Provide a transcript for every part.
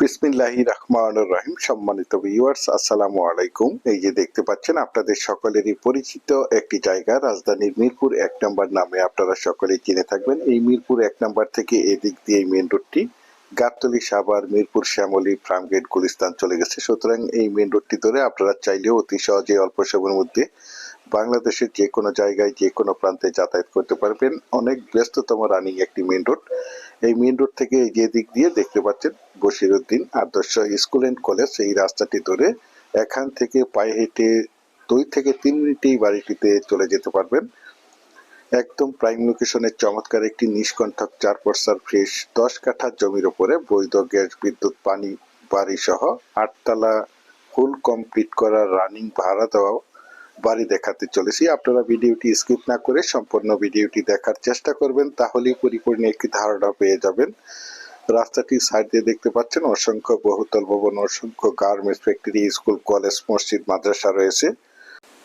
বিসমিল্লাহি রহমান রহিম, সম্মানিত ভিউয়ার্স আসসালামু আলাইকুম। এই যে দেখতে পাচ্ছেন, আপনাদের সকলেরই পরিচিত একটি জায়গা, রাজধানীর মিরপুর এক নম্বর নামে আপনারা সকলেই চিনে থাকবেন। এই মিরপুর এক নম্বর থেকে এদিক দিয়ে মেন রোডটি গাবতলি, সাভার, মিরপুর, শ্যামলী, ফার্মগেট, গুলিস্তান চলে গেছে। সুতরাং এই মেন রোডটি ধরে আপনারা চাইলেও অতি সহজে অল্প সময়ের মধ্যে বাংলাদেশের যে কোনো জায়গায়, যে কোনো প্রান্তে যাতায়াত করতে পারবেন। অনেক ব্যস্ততম রানিং একটি মেন রোড এই মেন রোড থেকে যে দিক দিয়ে দেখতে পাচ্ছেন বশিরউদ্দিন আদর্শ স্কুল অ্যান্ড কলেজ এই রাস্তাটি ধরে এখান থেকে পায়ে হেঁটে দুই থেকে তিন মিনিটেই বাড়িটিতে চলে যেতে পারবেন। একদম প্রাইম লোকেশনের চমৎকার একটি নিষ্কণ্ঠক চার পর্সার ফ্রেশ দশ কাঠা জমির ওপরে বৈধ গ্যাস, বিদ্যুৎ, পানি বাড়ি সহ আটতলা ফুল কমপ্লিট করা রানিং ভাড়া দেওয়া বাড়ি দেখাতে চলেছি। আপনারা ভিডিওটি স্কিপ না করে সম্পূর্ণ ভিডিওটি দেখার চেষ্টা করবেন, তাহলেই পরিপূর্ণ একটি ধারণা পেয়ে যাবেন। রাস্তাটির সাইড দিয়ে দেখতে পাচ্ছেন, অসংখ্য বহুতল ভবন, অসংখ্য গার্মেন্টস ফ্যাক্টরি, স্কুল, কলেজ, মসজিদ, মাদ্রাসা রয়েছে।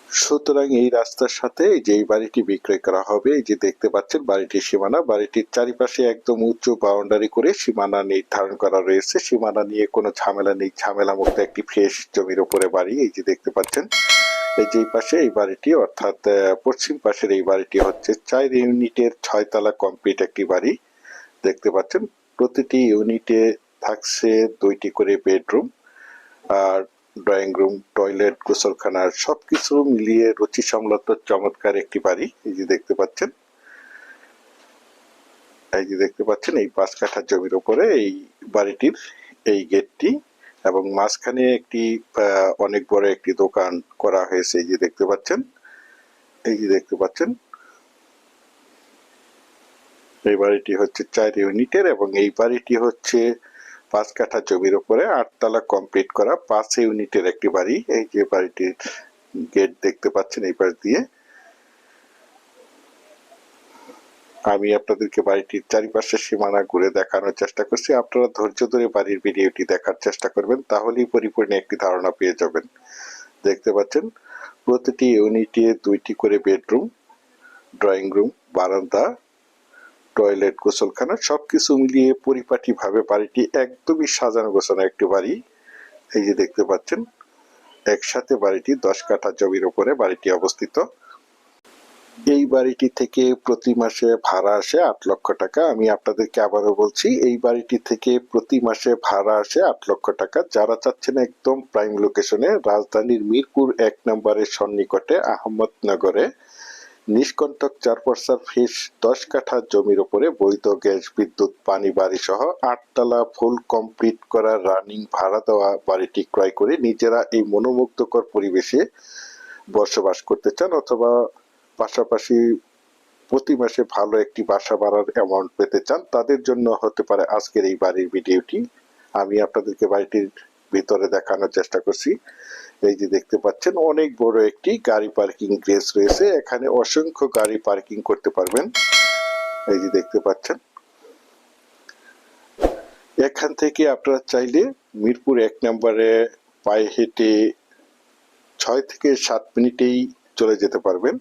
সুতরাং এই রাস্তার সাথে যে বাড়িটি বিক্রয় করা হবে, এই যে দেখতে পাচ্ছেন বাড়িটির সীমানা, বাড়িটির চারিপাশে একদম উঁচু বাউন্ডারি করে সীমানা নির্ধারণ করা রয়েছে। সীমানা নিয়ে কোনো ঝামেলা নেই ঝামেলা মুক্ত একটি ফ্রেশ জমির উপরে বাড়ি, এই যে দেখতে পাচ্ছেন। এই যে পাশে, এই বাড়িটি, অর্থাৎ পশ্চিম পাশের এই বাড়িটি হচ্ছে চার ইউনিটের ছয়তলা কমপ্লিট একটি বাড়ি। দেখতে পাচ্ছেন, প্রতিটি ইউনিটে থাকছে দুইটি করে বেডরুম আর ড্রয়িং রুম, টয়লেট গোসলখানা সবকিছু মিলিয়ে রুচি সম্মত চমৎকার একটি বাড়ি। এই যে দেখতে পাচ্ছেন, এই যে দেখতে পাচ্ছেন, এই পাঁচ কাঠা জমির উপরে এই বাড়িটির এই গেটটি। এবং মাঝখানে একটি অনেক বড় একটি দোকান করা হয়েছে, এই যে দেখতে পাচ্ছেন? এই যে দেখতে পাচ্ছেন? এই বাড়িটি হচ্ছে চার ইউনিটের এবং এই বাড়িটি হচ্ছে পাঁচ কাঠা জমির উপরে, আটতলা কমপ্লিট করা পাঁচ ইউনিটের একটি বাড়ি। এই যে বাড়িটির গেট দেখতে পাচ্ছেন এই পাশ দিয়ে। আমি আপনাদেরকে বাড়িটির চারিপাশে সীমানা ঘুরে দেখানোর চেষ্টা করছি। আপনারা ধৈর্য ধরে বাড়ির ভিডিওটি দেখার চেষ্টা করবেন, তাহলেই পরিপূর্ণ একটি ধারণা পেয়ে যাবেন। দেখতে পাচ্ছেন, প্রতিটি ইউনিটে দুইটি করে বেডরুম, ড্রয়িং রুম, বারান্দা, টয়লেট, গোসলখানা সব কিছু মিলিয়ে পরিপাটি ভাবে বাড়িটি একদমই সাজানো গোছানো একটি বাড়ি। এই যে দেখতে পাচ্ছেন, একসাথে বাড়িটি দশ কাঠা জমির ওপরে বাড়িটি অবস্থিত। এই বাড়িটি থেকে প্রতি মাসে ভাড়া আসে আট লক্ষ টাকা। আমি আপনাদেরকে আবারও বলছি, এই বাড়িটি থেকে প্রতি মাসে ভাড়া আসে আট লক্ষ টাকা। যারা চাচ্ছেন একদম প্রাইম লোকেশনে রাজধানীর মিরপুর এক নম্বরের সন্নিকটে, আহমদনগরে, নিষ্কণ্টক চার পর্সার ফিস দশ কাঠা জমির উপরে বৈধ গ্যাস, বিদ্যুৎ, পানি, বাড়ি সহ আটতলা ফুল কমপ্লিট করা রানিং ভাড়া দেওয়া বাড়িটি ক্রয় করে নিজেরা এই মনোমুগ্ধকর পরিবেশে বসবাস করতে চান অথবা পাশাপাশি প্রতি মাসে ভালো একটি বাসা ভাড়ার অ্যামাউন্ট পেতে চান, তাদের জন্য হতে পারে আজকের এই বাড়ির ভিডিওটি। আমি আপনাদেরকে বাড়িটির ভিতরে দেখানোর চেষ্টা করছি। এই যে দেখতে পাচ্ছেন, অনেক বড় একটি গাড়ি পার্কিং প্লেস রয়েছে। এখানে অসংখ্য গাড়ি পার্কিং করতে পারবেন। এই যে দেখতে পাচ্ছেন। এখান থেকে আপনারা চাইলে মিরপুর এক নম্বরে পায়ে হেঁটে ছয় থেকে সাত মিনিটেই চলে যেতে পারবেন।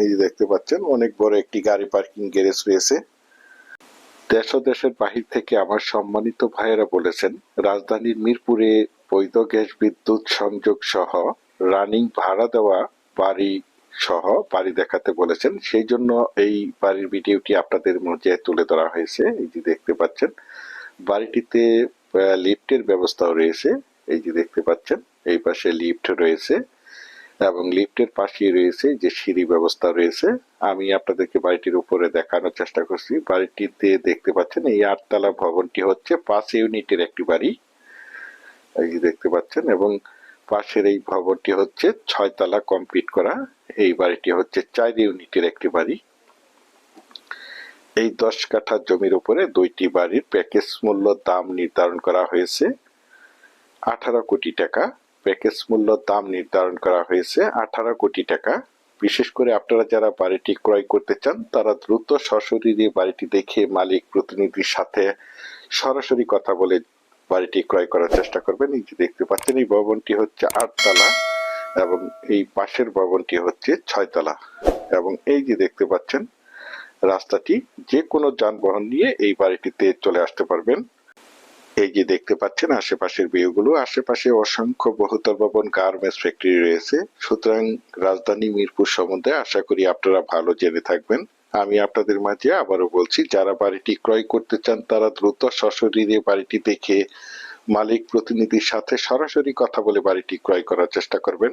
এই যে দেখতে পাচ্ছেন। অনেক বড় একটি গাড়ি পার্কিং গ্যারেজ রয়েছে। দেশ দেশের বাহির থেকে আমার সম্মানিত ভাইয়েরা বলেছেন, রাজধানীর মিরপুরে বৈধ গ্যাস বিদ্যুৎ সংযোগ সহ রানিং ভাড়া দেওয়া বাড়ি সহ বাড়ি দেখাতে বলেছেন। সেই জন্য এই বাড়ির ভিডিওটি আপনাদের মধ্যে তুলে ধরা হয়েছে। এই যে দেখতে পাচ্ছেন, বাড়িটিতে লিফটের ব্যবস্থাও রয়েছে। এই যে দেখতে পাচ্ছেন, এই পাশে লিফট রয়েছে। এবং লিফটের পাশেই রয়েছে যে সিঁড়ি ব্যবস্থা রয়েছে। আমি আপনাদেরকে বাড়িটির উপরে দেখানোর চেষ্টা করছি। বাড়িটিতে দেখতে পাচ্ছেন এই আটতলা ভবনটি হচ্ছে পাঁচ ইউনিটের একটি বাড়ি। এই দেখতে পাচ্ছেন এবং পাশের এই ভবনটি হচ্ছে ছয়তলা কমপ্লিট করা। এই বাড়িটি হচ্ছে চার ইউনিটের একটি বাড়ি। এই দশ কাঠা জমির উপরে দুইটি বাড়ির প্যাকেজ মূল্য দাম নির্ধারণ করা হয়েছে। আঠারো কোটি টাকা। প্যাকেজ মূল্য দাম নির্ধারণ করা হয়েছে আঠারো কোটি টাকা। বিশেষ করে আপনারা যারা বাড়িটি ক্রয় করতে চান, তারা দ্রুত সশরীরে বাড়িটি দেখে মালিক প্রতিনিধির সাথে সরাসরি কথা বলে বাড়িটি ক্রয় করার চেষ্টা করবেন। এই যে দেখতে পাচ্ছেন, এই ভবনটি হচ্ছে আটতলা এবং এই পাশের ভবনটি হচ্ছে ছয়তলা এবং এই যে দেখতে পাচ্ছেন, রাস্তাটি যে কোনো যানবাহন নিয়ে এই বাড়িটিতে চলে আসতে পারবেন। এই যে দেখতে পাচ্ছেন আশেপাশের ভিউগুলো আশেপাশে অসংখ্য বহুতল ভবন, গার্মেন্টস ফ্যাক্টরি রয়েছে। সুতরাং রাজধানী মিরপুর সম্বন্ধে আশা করি আপনারা ভালো জেনে থাকবেন। আমি আপনাদের মাঝে আবারও বলছি, যারা বাড়িটি ক্রয় করতে চান, তারা দ্রুত সশরীরে বাড়িটি দেখে মালিক প্রতিনিধির সাথে সরাসরি কথা বলে বাড়িটি ক্রয় করার চেষ্টা করবেন।